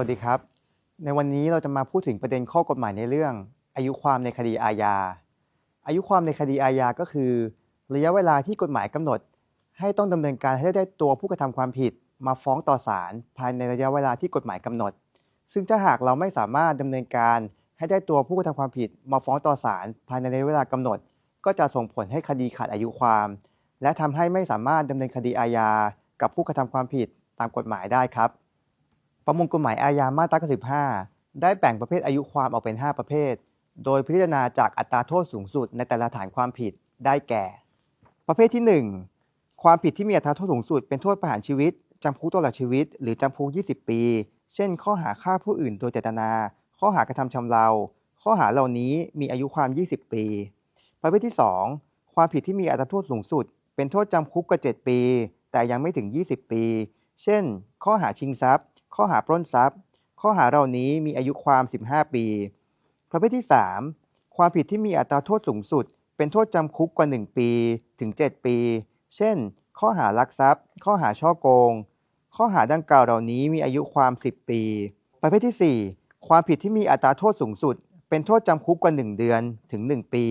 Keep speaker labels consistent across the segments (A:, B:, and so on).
A: วัสดีครับ ในวันนี้เราจะมาพูดถึงประเด็นข้อกฎหมายในเรื่อง อายุความในคดีอาญา อายุความในคดีอาญาก็คือ ระยะเวลาที่กฎหมายกำหนด ให้ต้องดำเนินการให้ได้ตัวผู้กระทำความผิด มาฟ้องต่อศาลภายในระยะเวลาที่กฎหมายกำหนด ซึ่งถ้าหากเราไม่สามารถดำเนินการให้ได้ตัวผู้กระทำความผิด มาฟ้องต่อศาลภายในระยะเวลากำหนด ก็จะส่งผลให้คดีขาดอายุความ และทำให้ไม่สามารถดำเนินคดีอาญากับผู้กระทำความผิดตามกฎหมายได้ครับ ประมวลกฎหมายอาญามาตรา95 ได้แบ่งประเภทอายุความออกเป็น 5 ประเภท โดยพิจารณาจากอัตราโทษสูงสุดในแต่ละฐานความผิดได้แก่ ประเภทที่ 1 ความผิดที่มีอัตราโทษสูงสุดเป็นโทษประหารชีวิตจำคุกตลอดชีวิต หรือจำคุก 20 ปี เช่น ข้อหาฆ่าผู้อื่นโดยเจตนา ข้อหากระทำชำเราข้อหาเหล่านี้มีอายุความ 20 ปี ประเภทที่ 2 ความผิดที่มีอัตราโทษสูงสุด เป็นโทษจำคุกกว่า7ปี แต่ยังไม่ถึง 20 ปี เช่น ข้อหาชิงทรัพย์ ข้อหาปล้นทรัพย์ ข้อหาเหล่านี้มีอายุความ 15 ปี ประเภทที่ 3 ความผิดที่มีอัตราโทษสูงสุด เป็นโทษจำคุกกว่า 1 ปีถึง 7 ปี เช่น ข้อหารักทรัพย์ ข้อหาช่อโกง ข้อหาดังกล่าวเหล่านี้มีอายุความ 10 ปี ประเภทที่ 4 ความผิดที่มีอัตราโทษสูงสุด เป็นโทษจำคุกกว่า 1 เดือนถึง 1 ปี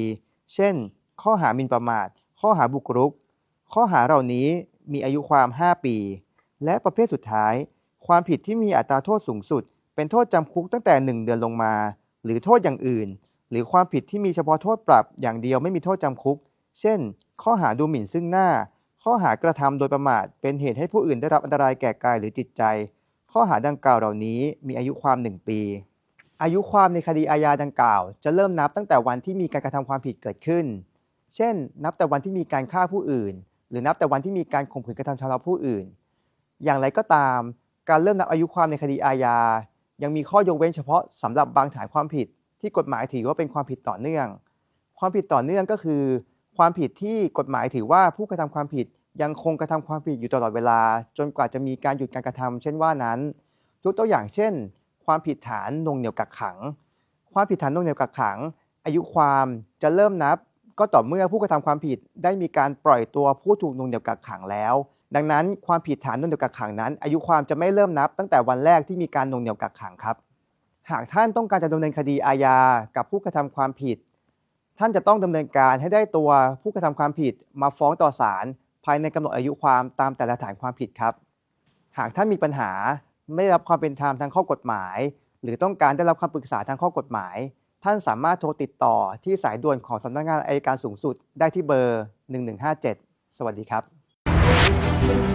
A: เช่น ข้อหาหมินประมาท ข้อหาบุกรุก ข้อหาเหล่านี้มีอายุความ 5 ปี และประเภทสุดท้าย ความผิดที่มีอัตราโทษสูงสุด เป็นโทษจำคุกตั้งแต่ 1 เดือนลงมา หรือโทษอย่างอื่น หรือความผิดที่มีเฉพาะโทษปรับอย่างเดียวไม่มีโทษจำคุก เช่น ข้อหาดูหมิ่นซึ่งหน้า ข้อหากระทำโดยประมาท เป็นเหตุให้ผู้อื่นได้รับอันตรายแก่กายหรือจิตใจ ข้อหาดังกล่าวเหล่านี้มีอายุความ 1 ปี อายุความในคดีอาญาดังกล่าว จะเริ่มนับตั้งแต่วันที่มีการกระทำความผิดเกิดขึ้น เช่น นับแต่วันที่มีการฆ่าผู้อื่น หรือนับแต่วันที่มีการข่มขืนกระทำชำเราผู้อื่น อย่างไรก็ตาม การเริ่มนับอายุความในคดีอาญา ยังมีข้อยกเว้นเฉพาะสำหรับบางฐานความผิด ที่กฎหมายถือว่าเป็นความผิดต่อเนื่อง ความผิดต่อเนื่องก็คือ ความผิดที่กฎหมายถือว่าผู้กระทำความผิดยังคงกระทำความผิดอยู่ตลอดเวลา จนกว่าจะมีการหยุดการกระทำเช่นว่านั้นยกตัวอย่างเช่น ความผิดฐานนงเหนี่ยวกักขัง ความผิดฐานนงเหนี่ยวกักขัง อายุความจะเริ่มนับ ก็ต่อเมื่อผู้กระทำความผิดได้มีการปล่อยตัวผู้ถูกนงเหนี่ยวกักขังแล้ว ดังนั้นความผิดฐานน่วงเหนี่ยวกักขังนั้น อายุความจะไม่เริ่มนับตั้งแต่วันแรกที่มีการน่วงเหนี่ยวกักขังครับ หากท่านต้องการจะดำเนินคดีอาญากับผู้กระทำความผิด ท่านจะต้องดำเนินการให้ได้ตัวผู้กระทำความผิดมาฟ้องต่อศาลภายในกำหนดอายุความตามแต่ละฐานความผิดครับ หากท่านมีปัญหาไม่ได้รับความเป็นธรรมทางข้อกฎหมาย หรือต้องการได้รับคำปรึกษาทางข้อกฎหมาย ท่านสามารถโทรติดต่อที่สายด่วนของสำนักงานอายการสูงสุดได้ที่เบอร์ 1157 สวัสดีครับ Thank you.